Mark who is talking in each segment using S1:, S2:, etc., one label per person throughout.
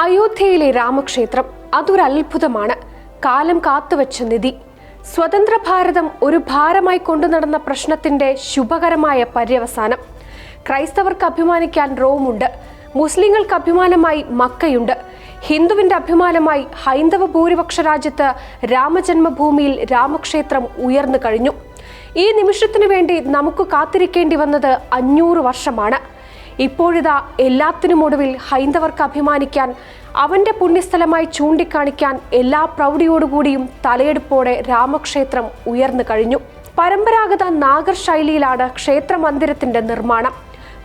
S1: അയോധ്യയിലെ രാമക്ഷേത്രം അതൊരത്ഭുതമാണ്. കാലം കാത്തുവച്ച നിധി. സ്വതന്ത്ര ഭാരതം ഒരു ഭാരമായി കൊണ്ടുനടന്ന പ്രശ്നത്തിന്റെ ശുഭകരമായ പര്യവസാനം. ക്രൈസ്തവർക്ക് അഭിമാനിക്കാൻ റോമുണ്ട്. മുസ്ലിങ്ങൾക്ക് അഭിമാനമായി മക്കയുണ്ട്. ഹിന്ദുവിന്റെ അഭിമാനമായി ഹൈന്ദവ ഭൂരിപക്ഷ രാജ്യത്ത് രാമജന്മഭൂമിയിൽ രാമക്ഷേത്രം ഉയർന്നു കഴിഞ്ഞു. ഈ നിമിഷത്തിനു വേണ്ടി നമുക്ക് കാത്തിരിക്കേണ്ടി വന്നത് അഞ്ഞൂറ് വർഷമാണ്. ഇപ്പോഴിതാ എല്ലാത്തിനും ഒടുവിൽ ഹൈന്ദവർക്ക് അഭിമാനിക്കാൻ അവന്റെ പുണ്യസ്ഥലമായി ചൂണ്ടിക്കാണിക്കാൻ എല്ലാ പ്രൗഢിയോടുകൂടിയും തലയെടുപ്പോടെ രാമക്ഷേത്രം ഉയർന്നു കഴിഞ്ഞു. പരമ്പരാഗത നാഗർ ശൈലിയിലാണ് ക്ഷേത്ര മന്ദിരത്തിന്റെ നിർമ്മാണം.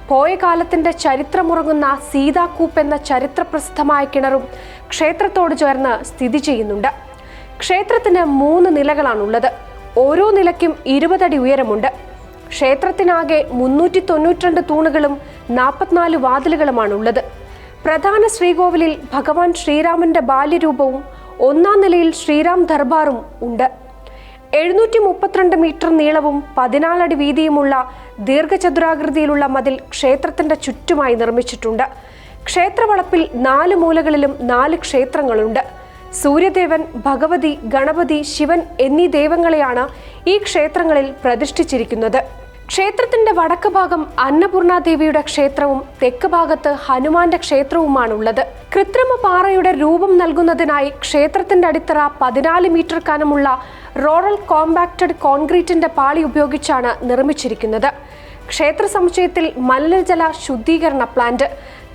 S1: പോയ കാലത്തിന്റെ ചരിത്രമുറങ്ങുന്ന സീതാക്കൂപ്പ് എന്ന ചരിത്രപ്രസിദ്ധമായ കിണറും ക്ഷേത്രത്തോട് ചേർന്ന് സ്ഥിതി ചെയ്യുന്നുണ്ട്. ക്ഷേത്രത്തിന് മൂന്ന് നിലകളാണുള്ളത്. ഓരോ നിലയ്ക്കും ഇരുപതടി ഉയരമുണ്ട്. ക്ഷേത്രത്തിനാകെ മുന്നൂറ്റി തൊണ്ണൂറ്റിരണ്ട് തൂണുകളും നാൽപ്പത്തിനാല് വാതിലുകളുമാണുള്ളത്. പ്രധാന ശ്രീകോവിലിൽ ഭഗവാൻ ശ്രീരാമന്റെ ബാല്യരൂപവും ഒന്നാം നിലയിൽ ശ്രീരാം ദർബാറും ഉണ്ട്. എഴുന്നൂറ്റി മുപ്പത്തിരണ്ട് മീറ്റർ നീളവും പതിനാലടി വീതിയുമുള്ള ദീർഘചതുരാകൃതിയിലുള്ള മതിൽ ക്ഷേത്രത്തിന്റെ ചുറ്റുമായി നിർമ്മിച്ചിട്ടുണ്ട്. ക്ഷേത്രവളപ്പിൽ നാല് മൂലകളിലും നാല് ക്ഷേത്രങ്ങളുണ്ട്. സൂര്യദേവൻ ഭഗവതി ഗണപതി ശിവൻ എന്നീ ദൈവങ്ങളെയാണ് ഈ ക്ഷേത്രങ്ങളിൽ പ്രതിഷ്ഠിച്ചിരിക്കുന്നത്. ക്ഷേത്രത്തിന്റെ വടക്ക് ഭാഗം അന്നപൂർണാദേവിയുടെ ക്ഷേത്രവും തെക്ക് ഭാഗത്ത് ഹനുമാന്റെ ക്ഷേത്രവുമാണുള്ളത്. കൃത്രിമ പാറയുടെ രൂപം നൽകുന്നതിനായി ക്ഷേത്രത്തിന്റെ അടിത്തറ പതിനാല് മീറ്റർ കനമുള്ള റോറൽ കോമ്പാക്റ്റഡ് കോൺക്രീറ്റിന്റെ പാളി ഉപയോഗിച്ചാണ് നിർമ്മിച്ചിരിക്കുന്നത്. ക്ഷേത്ര സമുച്ചയത്തിൽ മലിനജല ശുദ്ധീകരണ പ്ലാന്റ്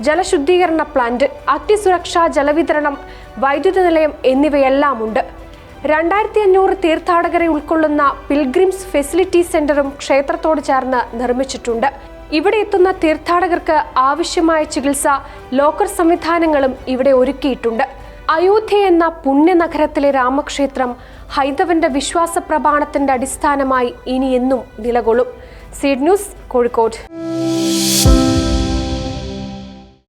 S1: ജലശുദ്ധീകരണ പ്ലാന്റ് അഗ്നിസുരക്ഷാ ജലവിതരണം വൈദ്യുത നിലയം എന്നിവയെല്ലാമുണ്ട്. ഉണ്ട് രണ്ടായിരത്തി അഞ്ഞൂറ് തീർത്ഥാടകരെ ഉൾക്കൊള്ളുന്ന പിൽഗ്രിംസ് ഫെസിലിറ്റി സെന്ററും ക്ഷേത്രത്തോട് ചേർന്ന് നിർമ്മിച്ചിട്ടുണ്ട്. ഇവിടെ എത്തുന്ന തീർത്ഥാടകർക്ക് ആവശ്യമായ ചികിത്സ ലോക്കർ സംവിധാനങ്ങളും ഇവിടെ ഒരുക്കിയിട്ടുണ്ട്. അയോധ്യ എന്ന പുണ്യനഗരത്തിലെ രാമക്ഷേത്രം ഹൈന്ദവന്റെ വിശ്വാസ പ്രമാണത്തിന്റെ അടിസ്ഥാനമായി ഇനി എന്നും നിലകൊള്ളും. Seed news Kozhikode.